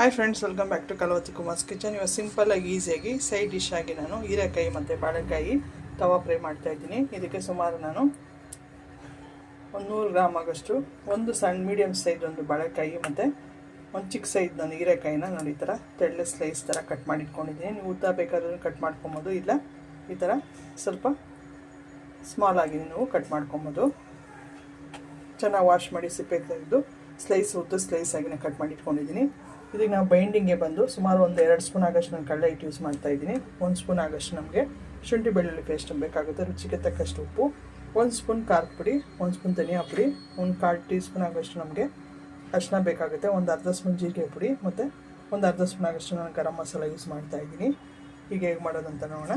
Hi friends welcome back to Kalavathi Kumar's kitchen ಇವಾಗ ಸಿಂಪಲ್ಲಾಗಿ ಈಸಿಯಾಗಿ ಸೈಡ್ ಡಿಶ್ ಆಗಿ ನಾನು ಹೀರೆಕಾಯಿ ಮತ್ತು ಬಾಳೆಕಾಯಿ ತವಾ ಫ್ರೈ ಮಾಡ್ತಾ ಇದ್ದೀನಿ. ಇದಕ್ಕೆ ಸುಮಾರು ನಾನು ಒಂದು ನೂರು ಗ್ರಾಮ್ ಆಗೋಷ್ಟು, ಒಂದು ಸಣ್ಣ ಮೀಡಿಯಮ್ ಸೈಜ್ ಒಂದು ಬಾಳೆಕಾಯಿ ಮತ್ತು ಒಂದು ಚಿಕ್ಕ ಸೈಜ್ ನಾನು ಹೀರೆಕಾಯಿನ ನಾನು ಈ ಥರ ತೆಳ್ಳೆ ಸ್ಲೈಸ್ ಥರ ಕಟ್ ಮಾಡಿ ಇಟ್ಕೊಂಡಿದ್ದೀನಿ ನೀವು ಉದ್ದ ಬೇಕಾದ್ರೂ ಕಟ್ ಮಾಡ್ಕೊಬೋದು, ಇಲ್ಲ ಈ ಥರ ಸ್ವಲ್ಪ ಸ್ಮಾಲ್ ಆಗಿ ನೀವು ಕಟ್ ಮಾಡ್ಕೊಬೋದು. ಚೆನ್ನಾಗಿ ವಾಶ್ ಮಾಡಿ ಸಿಪ್ಪೆ ತೆಗೆದು ಸ್ಲೈಸ್ ಉದ್ದು ಸ್ಲೈಸ್ ಆಗಿನೇ ಕಟ್ ಮಾಡಿ ಇಟ್ಕೊಂಡಿದ್ದೀನಿ ಇದಕ್ಕೆ ನಾವು ಬೈಂಡಿಂಗ್ಗೆ ಬಂದು ಸುಮಾರು ಒಂದು ಎರಡು ಸ್ಪೂನ್ ಆಗಷ್ಟು ನಾನು ಕಡಲೆ ಹಿಟ್ಟು ಯೂಸ್ ಮಾಡ್ತಾ ಇದ್ದೀನಿ. ಒಂದು ಸ್ಪೂನ್ ಆಗಷ್ಟು ನಮಗೆ ಶುಂಠಿ ಬೆಳ್ಳುಳ್ಳಿ ಪೇಸ್ಟ್ ಬೇಕಾಗುತ್ತೆ. ರುಚಿಗೆ ತಕ್ಕಷ್ಟು ಉಪ್ಪು, ಒಂದು ಸ್ಪೂನ್ ಖಾರದ ಪುಡಿ, ಒಂದು ಸ್ಪೂನ್ ಧನಿಯಾ ಪುಡಿ, ಒಂದು ಕಾಲು ಟೀ ಸ್ಪೂನ್ ಆಗಷ್ಟು ನಮಗೆ ಅರಿಶಿನ ಬೇಕಾಗುತ್ತೆ. ಒಂದು ಅರ್ಧ ಸ್ಪೂನ್ ಜೀರಿಗೆ ಪುಡಿ ಮತ್ತು ಒಂದು ಅರ್ಧ ಸ್ಪೂನ್ ಆಗಷ್ಟು ನಾನು ಗರಂ ಮಸಾಲ ಯೂಸ್ ಮಾಡ್ತಾ ಇದ್ದೀನಿ. ಈಗ ಹೇಗೆ ಮಾಡೋದಂತ ನೋಡೋಣ.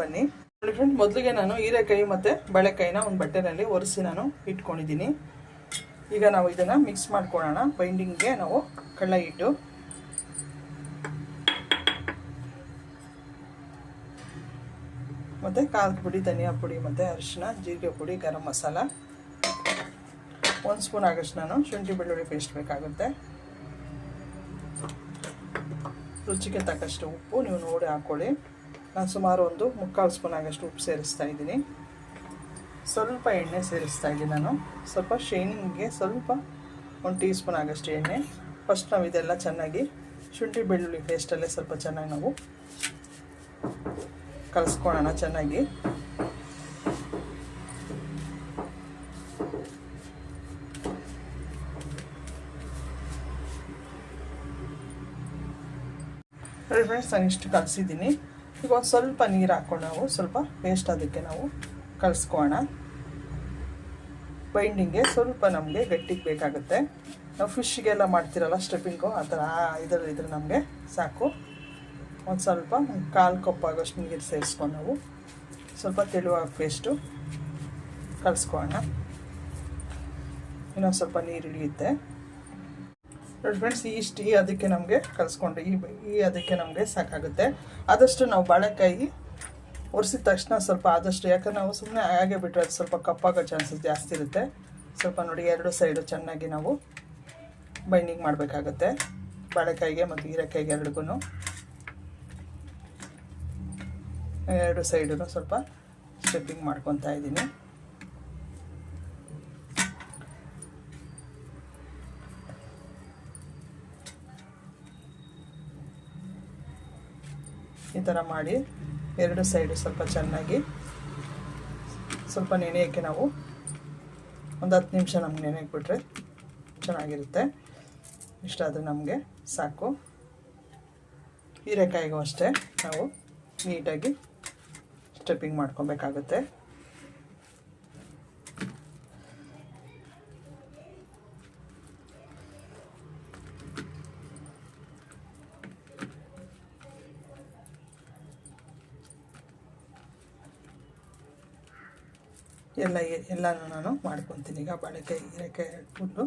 ಬನ್ನಿ. ನೋಡಿ ಫ್ರೆಂಡ್ ಮೊದಲಿಗೆ ನಾನು ಹೀರೆಕಾಯಿ ಮತ್ತು ಬಾಳೆಕಾಯಿನ ಒಂದು ಬಟ್ಟೆನಲ್ಲಿ ಒರೆಸಿ ನಾನು ಇಟ್ಕೊಂಡಿದ್ದೀನಿ. ಈಗ ನಾವು ಇದನ್ನು ಮಿಕ್ಸ್ ಮಾಡ್ಕೊಳ್ಳೋಣ. ಬೈಂಡಿಂಗ್ಗೆ ನಾವು ಕಳ್ಳ ಇಟ್ಟು ಮತ್ತು ಖಾರದ ಪುಡಿ, ಧನಿಯಾ ಪುಡಿ, ಮತ್ತು ಅರಿಶಿನ ಜೀರಿಗೆ ಪುಡಿ, ಗರಂ ಮಸಾಲ. ಒಂದು ಸ್ಪೂನ್ ಆಗಷ್ಟು ನಾನು ಶುಂಠಿ ಬೆಳ್ಳುಳ್ಳಿ ಪೇಸ್ಟ್ ಬೇಕಾಗುತ್ತೆ. ರುಚಿಗೆ ತಕ್ಕಷ್ಟು ಉಪ್ಪು ನೀವು ನೋಡಿ ಹಾಕ್ಕೊಳ್ಳಿ ನಾನು ಸುಮಾರು ಒಂದು ಮುಕ್ಕಾಲು ಸ್ಪೂನ್ ಆಗಷ್ಟು ಉಪ್ಪು ಸೇರಿಸ್ತಾ ಇದ್ದೀನಿ. ಸ್ವಲ್ಪ ಎಣ್ಣೆ ಸೇರಿಸ್ತಾ ಇದ್ದೀನಿ ನಾನು. ಸ್ವಲ್ಪ ಶೈನಿಂಗ್ಗೆ ಸ್ವಲ್ಪ ಒಂದು ಟೀ ಸ್ಪೂನ್ ಆಗಷ್ಟು ಎಣ್ಣೆ. ಫಸ್ಟ್ ನಾವು ಇದೆಲ್ಲ ಚೆನ್ನಾಗಿ ಶುಂಠಿ ಬೆಳ್ಳುಳ್ಳಿ ಪೇಸ್ಟಲ್ಲೇ ಸ್ವಲ್ಪ ಚೆನ್ನಾಗಿ ನಾವು ಕಲಿಸ್ಕೊಳ್ಳೋಣ ಚೆನ್ನಾಗಿ. ಫ್ರೆಂಡ್ಸ್ ನಾನು ಇಷ್ಟು ಕಲಿಸಿದ್ದೀನಿ. ಈಗ ಒಂದು ಸ್ವಲ್ಪ ನೀರು ಹಾಕ್ಕೊಂಡು ನಾವು ಸ್ವಲ್ಪ ಪೇಸ್ಟ್ ಅದಕ್ಕೆ ನಾವು ಕಲಿಸ್ಕೋಣ ಬೈಂಡಿಂಗ್ಗೆ ಸ್ವಲ್ಪ ನಮಗೆ ಗಟ್ಟಿಗೆ ಬೇಕಾಗುತ್ತೆ. ನಾವು ಫಿಶ್ಗೆಲ್ಲ ಮಾಡ್ತಿರಲ್ಲ ಸ್ಟೆಪ್ಪಿಂಗು ಆ ಥರ ಇದ್ರೆ ನಮಗೆ ಸಾಕು. ಒಂದು ಸ್ವಲ್ಪ ಕಾಲು ಕಪ್ಪಾಗೋಷ್ಟು ನೀರು ಸೇರಿಸ್ಕೊಂಡು ನಾವು. ಸ್ವಲ್ಪ ತೆಳುವಾಗ ಪೇಸ್ಟು ಕಲಿಸ್ಕೊಳ್ಳೋಣ ಇನ್ನೊಂದು ಸ್ವಲ್ಪ ನೀರು ಇಳಿಯುತ್ತೆ ನೋಡಿ ಫ್ರೆಂಡ್ಸ್ ಇಷ್ಟು ಈ ಅದಕ್ಕೆ ನಮಗೆ ಕಲಿಸ್ಕೊಂಡು ಈ ಈ ಅದಕ್ಕೆ ನಮಗೆ ಸಾಕಾಗುತ್ತೆ. ಆದಷ್ಟು ನಾವು ಬಾಳೆಕಾಯಿ ಒರೆಸಿದ ತಕ್ಷಣ ಸ್ವಲ್ಪ ಆದಷ್ಟು, ಯಾಕಂದ್ರೆ ನಾವು ಸುಮ್ಮನೆ ಹಾಗೆ ಬಿಟ್ಟರೆ ಅದು ಸ್ವಲ್ಪ ಕಪ್ಪಾಗೋ ಚಾನ್ಸಸ್ ಜಾಸ್ತಿ ಇರುತ್ತೆ. ಸ್ವಲ್ಪ ನೋಡಿ, ಎರಡು ಸೈಡು ಚೆನ್ನಾಗಿ ನಾವು ಬೈಂಡಿಂಗ್ ಮಾಡಬೇಕಾಗತ್ತೆ. ಬಾಳೆಕಾಯಿಗೆ ಮತ್ತು ಹೀರೆಕಾಯಿಗೆ ಎರಡಿಗೂ ಎರಡು ಸೈಡು ಸ್ವಲ್ಪ ಸ್ಟೆಪ್ಪಿಂಗ್ ಮಾಡ್ಕೊತಾ ಇದ್ದೀನಿ. ಈ ಥರ ಮಾಡಿ ಎರಡು ಸೈಡು ಸ್ವಲ್ಪ ಚೆನ್ನಾಗಿ ಸ್ವಲ್ಪ ನೆನೆಯೋಕ್ಕೆ ನಾವು ಒಂದು ಹತ್ತು ನಿಮಿಷ ನಮ್ಗೆ ನೆನೆಯಕ್ಕೆ ಬಿಟ್ರೆ ಚೆನ್ನಾಗಿರುತ್ತೆ ಇಷ್ಟಾದರೆ ನಮಗೆ ಸಾಕು. ಹೀರೆಕಾಯಿಗೂ ಅಷ್ಟೇ ನಾವು ನೀಟಾಗಿ ಸ್ಟೆಪ್ಪಿಂಗ್ ಮಾಡ್ಕೊಬೇಕಾಗುತ್ತೆ. ಎಲ್ಲ ಎಲ್ಲನೂ ನಾನು ಮಾಡ್ಕೊತೀನಿ. ಈಗ ಬಾಳೆಕಾಯಿ, ಹೀರೆಕಾಯಿ ಫುಲ್ಲು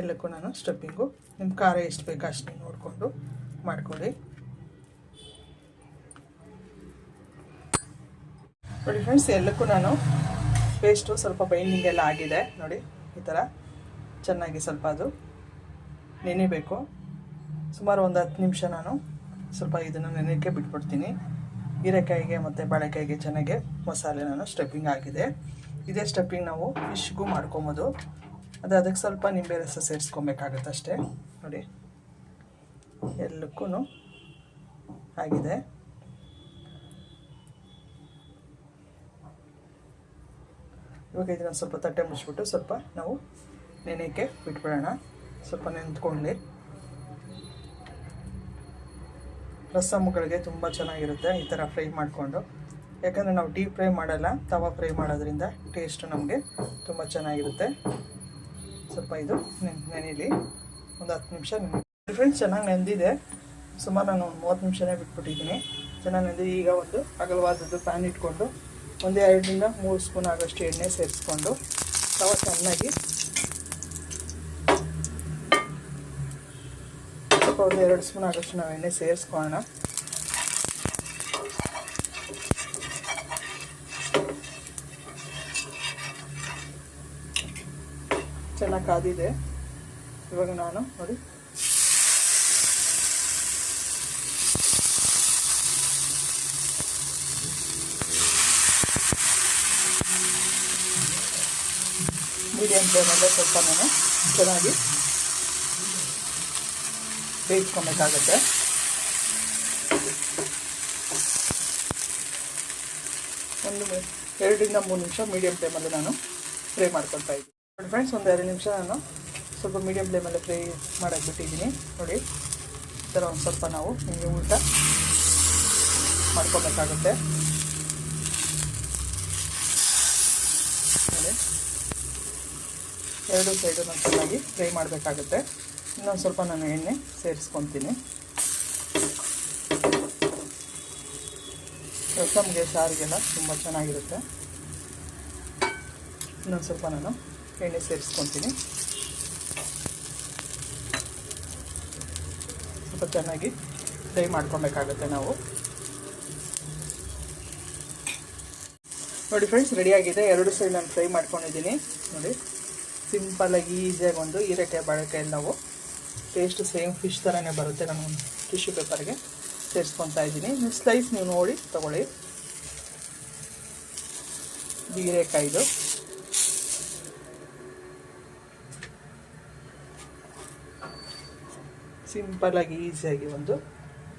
ಎಲ್ಲಕ್ಕೂ ನಾನು ಸ್ಟೆಪ್ಪಿಂಗು ನಿಮ್ಮ ಖಾರ ಎಷ್ಟು ಬೇಕು ಅಷ್ಟು ನೋಡಿಕೊಂಡು ಮಾಡ್ಕೊಳ್ಳಿ. ನೋಡಿ ಫ್ರೆಂಡ್ಸ್ ಎಲ್ಲಕ್ಕೂ ನಾನು ಪೇಸ್ಟು ಸ್ವಲ್ಪ ಬೈಂಡಿಂಗ್ ಎಲ್ಲ ಆಗಿದೆ. ನೋಡಿ, ಈ ಥರ ಚೆನ್ನಾಗಿ ಸ್ವಲ್ಪ ಅದು ನೆನೆಬೇಕು. ಸುಮಾರು ಒಂದು ಹತ್ತು ನಿಮಿಷ ನಾನು ಸ್ವಲ್ಪ ಇದನ್ನು ನೆನೆಯೋಕ್ಕೆ ಬಿಟ್ಬಿಡ್ತೀನಿ. ಹೀರೆಕಾಯಿಗೆ ಮತ್ತು ಬಾಳೆಕಾಯಿಗೆ ಚೆನ್ನಾಗಿ ಮಸಾಲೆ ನಾನು ಸ್ಟೆಪ್ಪಿಂಗ್ ಆಗಿದೆ. ಇದೇ ಸ್ಟೆಪ್ಪಿಗೆ ನಾವು ಫಿಶ್ಗೂ ಮಾಡ್ಕೊಬೋದು. ಅದು ಅದಕ್ಕೆ ಸ್ವಲ್ಪ ನಿಂಬೆ ರಸ ಸೇರಿಸ್ಕೊಬೇಕಾಗತ್ತೆ ಅಷ್ಟೇ ನೋಡಿ. ಎಲ್ಲಕ್ಕೂ ಆಗಿದೆ. ಇವಾಗ ಇದನ್ನು ಸ್ವಲ್ಪ ತಟ್ಟೆ ಮುಚ್ಚಿಬಿಟ್ಟು ಸ್ವಲ್ಪ ನಾವು ನೆನೆಯೋಕ್ಕೆ ಬಿಟ್ಬಿಡೋಣ. ಸ್ವಲ್ಪ ನೆಂದ್ಕೊಳ್ಳಿ ರಸಮ್ಗಳಿಗೆ ತುಂಬ ಚೆನ್ನಾಗಿರುತ್ತೆ ಈ ಥರ ಫ್ರೈ ಮಾಡಿಕೊಂಡು. ಯಾಕಂದರೆ ನಾವು ಡೀಪ್ ಫ್ರೈ ಮಾಡಲ್ಲ, ತವಾ ಫ್ರೈ ಮಾಡೋದ್ರಿಂದ ಟೇಸ್ಟು ನಮಗೆ ತುಂಬ ಚೆನ್ನಾಗಿರುತ್ತೆ. ಸ್ವಲ್ಪ ಇದು ನೆನೆಯಲಿ ಒಂದು ಹತ್ತು ನಿಮಿಷ ಫ್ರೆಂಡ್ಸ್ ಚೆನ್ನಾಗಿ ನೆಂದಿದೆ ಸುಮಾರು ನಾನು ಒಂದು ಮೂವತ್ತು ನಿಮಿಷನೇ ಬಿಟ್ಬಿಟ್ಟಿದ್ದೀನಿ. ಚೆನ್ನಾಗಿ ನೆಂದು ಈಗ ಒಂದು ಅಗಲವಾದದ್ದು ಪ್ಯಾನ್ ಇಟ್ಕೊಂಡು ಒಂದೇ ಎರಡರಿಂದ ಮೂರು ಸ್ಪೂನ್ ಆಗೋಷ್ಟು ಎಣ್ಣೆ ಸೇರಿಸ್ಕೊಂಡು ತವ ಚೆನ್ನಾಗಿ ಸ್ವಲ್ಪ ಒಂದು ಎರಡು ಸ್ಪೂನ್ ಆಗೋಷ್ಟು ನಾವು ಎಣ್ಣೆ ಸೇರಿಸ್ಕೊಳ್ಳೋಣ. ಚೆನ್ನಾಗಿ ಕಾದಿದೆ. ಇವಾಗ ನಾನು, ನೋಡಿ. ಮೀಡಿಯಂ ಫ್ಲೇಮಲ್ಲ ಸ್ವಲ್ಪ ನಾನು ಚೆನ್ನಾಗಿ ಬೇಯಿಸ್ಕೊಬೇಕಾಗತ್ತೆ. ಒಂದು ಎರಡರಿಂದ ಮೂರು ನಿಮಿಷ ಮೀಡಿಯಂ ಫ್ಲೇಮಲ್ಲಿ ನಾನು ಫ್ರೈ ಮಾಡ್ಕೊಳ್ತಾ ಇದ್ದೀನಿ. ನೋಡಿ ಫ್ರೆಂಡ್ಸ್ ಒಂದು ಎರಡು ನಿಮಿಷ ನಾನು ಸ್ವಲ್ಪ ಮೀಡಿಯಮ್ ಫ್ಲೇಮಲ್ಲಿ ಫ್ರೈ ಮಾಡಕ್ಕೆ ಬಿಟ್ಟಿದ್ದೀನಿ ನೋಡಿ, ಈ ಥರ ಒಂದು ಸ್ವಲ್ಪ ನಾವು ನಿಮಗೆ ಊಟ ಮಾಡ್ಕೋಬೇಕಾಗುತ್ತೆ. ಎರಡು ಸೈಡು ನಾನು ಚೆನ್ನಾಗಿ ಫ್ರೈ ಮಾಡಬೇಕಾಗುತ್ತೆ. ಇನ್ನೊಂದು ಸ್ವಲ್ಪ ನಾನು ಎಣ್ಣೆ ಸೇರಿಸ್ಕೊತೀನಿ. ರಸಮ್ಗೆ ಸಾರಿಗೆಲ್ಲ ತುಂಬ ಚೆನ್ನಾಗಿರುತ್ತೆ. ಇನ್ನೊಂದು ಸ್ವಲ್ಪ ನಾನು ಎಣ್ಣೆ ಸೇರಿಸ್ಕೊತೀನಿ. ಸ್ವಲ್ಪ ಚೆನ್ನಾಗಿ ಫ್ರೈ ಮಾಡ್ಕೊಬೇಕಾಗುತ್ತೆ ನಾವು. ನೋಡಿ ಫ್ರೆಂಡ್ಸ್ ರೆಡಿಯಾಗಿದೆ ಎರಡು ಸೈಡ್ ನಾನು ಫ್ರೈ ಮಾಡ್ಕೊಂಡಿದ್ದೀನಿ. ನೋಡಿ ಸಿಂಪಲಾಗಿ ಈಸಿಯಾಗಿ ಒಂದು ಹೀರೆಕಾಯಿ, ಬಾಳೆಕಾಯಿ ನಾವು ಟೇಸ್ಟ್ ಸೇಮ್ ಫಿಶ್ ಥರನೇ ಬರುತ್ತೆ. ನಾನು ಟಿಶ್ಯೂ ಪೇಪರ್ಗೆ ಸೇರಿಸ್ಕೊತಾ ಇದ್ದೀನಿ. ನೀವು ಸ್ಲೈಸ್ ನೀವು ನೋಡಿ, ತಗೊಳ್ಳಿ. ಇದು ಸಿಂಪಲಾಗಿ ಈಸಿಯಾಗಿ ಒಂದು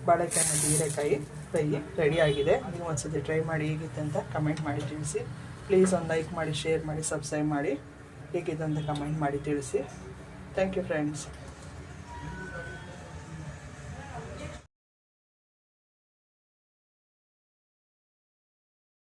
ಬಾಳೆಕಾಯಿ ಹೀರೆಕಾಯಿ ಫ್ರೈ ರೆಡಿಯಾಗಿದೆ ನೀವು ಒಂದ್ಸತಿ ಟ್ರೈ ಮಾಡಿ ಹೇಗಿತ್ತು ಅಂತ ಕಮೆಂಟ್ ಮಾಡಿ ತಿಳಿಸಿ. ಪ್ಲೀಸ್ ಒಂದು ಲೈಕ್ ಮಾಡಿ ಶೇರ್ ಮಾಡಿ ಸಬ್ಸ್ಕ್ರೈಬ್ ಮಾಡಿ. ಹೇಗಿದೆ ಅಂತ ಕಮೆಂಟ್ ಮಾಡಿ ತಿಳಿಸಿ. Thank you friends